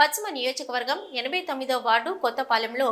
పశ్చిమ నియోజకవర్గం ఎనభై తొమ్మిదో వార్డు కొత్తపాలెంలో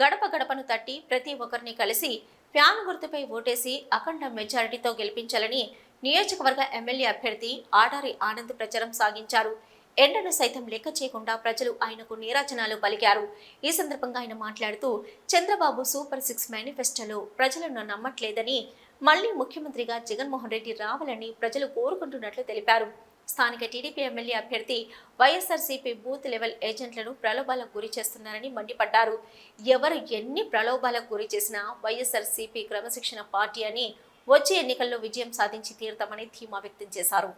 గడప గడపను తట్టి ప్రతి ఒక్కరిని కలిసి ఫ్యాన్ గుర్తుపై ఓటేసి అఖండ మెజారిటీతో గెలిపించాలని నియోజకవర్గ ఎమ్మెల్యే అభ్యర్థి ఆడారి ఆనంద్ ప్రచారం సాగించారు. ఎండను సైతం లెక్క చేయకుండా ప్రజలు ఆయనకు నీరాజనాలు పలికారు. ఈ సందర్భంగా ఆయన మాట్లాడుతూ చంద్రబాబు సూపర్ సిక్స్ మేనిఫెస్టోలో ప్రజలను నమ్మట్లేదని మళ్ళీ ముఖ్యమంత్రిగా జగన్మోహన్ రెడ్డి రావాలని ప్రజలు కోరుకుంటున్నట్లు తెలిపారు. స్థానిక టీడీపీ ఎమ్మెల్యే అభ్యర్థి వైఎస్ఆర్సీపీ బూత్ లెవెల్ ఏజెంట్లను ప్రలోభాలకు గురి చేస్తున్నారని మండిపడ్డారు. ఎవరు ఎన్ని ప్రలోభాలకు గురి చేసినా వైఎస్ఆర్సీపీ క్రమశిక్షణ పార్టీ అని వచ్చే ఎన్నికల్లో విజయం సాధించి తీరుతామని ధీమా వ్యక్తం చేశారు.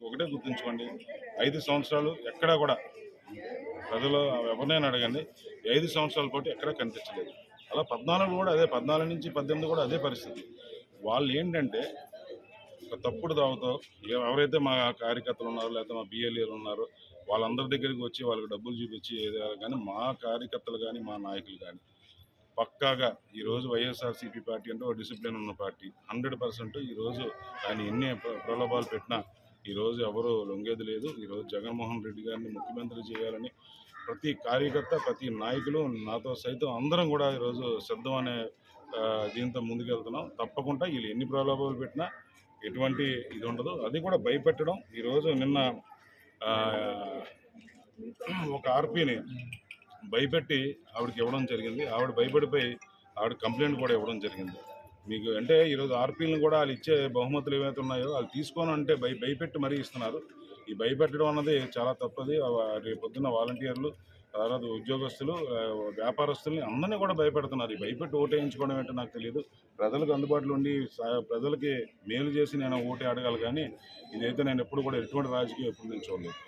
ఒకటే గుర్తుంచుకోండి. ఐదు సంవత్సరాలు ఎక్కడా కూడా ప్రజలు ఎవరినైనా అడగండి. ఐదు సంవత్సరాల పాటు ఎక్కడా కనిపించలేదు. అలా పద్నాలుగు కూడా అదే పద్నాలుగు నుంచి పద్దెనిమిది కూడా అదే పరిస్థితి. వాళ్ళు ఏంటంటే ఒక తప్పుడు దావతో ఎవరైతే మా కార్యకర్తలు ఉన్నారో లేకపోతే మా బిఎల్ఏలు ఉన్నారో వాళ్ళందరి దగ్గరికి వచ్చి వాళ్ళకి డబ్బులు చూపించి ఏదైనా కానీ మా కార్యకర్తలు కానీ మా నాయకులు కానీ పక్కాగా ఈరోజు వైఎస్ఆర్సీపీ పార్టీ అంటే ఒక డిసిప్లిన్ ఉన్న పార్టీ. హండ్రెడ్ పర్సెంట్ ఈరోజు ఆయన ఎన్ని ప్రలోభాలు పెట్టినా ఈరోజు ఎవరు లొంగేది లేదు. ఈరోజు జగన్మోహన్ రెడ్డి గారిని ముఖ్యమంత్రి చేయాలని ప్రతి కార్యకర్త ప్రతి నాయకులు నాతో సైతం అందరం కూడా ఈరోజు సిద్ధం అనే దీంతో ముందుకెళ్తున్నాం. తప్పకుండా వీళ్ళు ఎన్ని ప్రలోభాలు పెట్టినా ఎటువంటి ఇది ఉండదు. అది కూడా భయపెట్టడం. ఈరోజు నిన్న ఒక ఆర్పీని భయపెట్టి ఆవిడకి ఇవ్వడం జరిగింది. ఆవిడ భయపడిపోయి ఆవిడ కంప్లైంట్ కూడా ఇవ్వడం జరిగింది. మీకు అంటే ఈరోజు ఆర్పీలను కూడా వాళ్ళు ఇచ్చే బహుమతులు ఏవైతే ఉన్నాయో వాళ్ళు తీసుకోను అంటే భయ భయపెట్టి మరీ ఇస్తున్నారు. ఈ భయపెట్టడం అన్నది చాలా తప్పది. రేపు పొద్దున్న వాలంటీర్లు తర్వాత ఉద్యోగస్తులు వ్యాపారస్తుల్ని అందరినీ కూడా భయపెడుతున్నారు. ఈ భయపెట్టి ఓటు వేయించుకోవడం ఏంటో నాకు తెలియదు ప్రజలకు అందుబాటులో ఉండి ప్రజలకి మేలు చేసి నేను ఓటే అడగాలి కానీ ఇదైతే నేను ఎప్పుడు కూడా ఎటువంటి రాజకీయం ఎప్పుడు నేను చూడలేదు.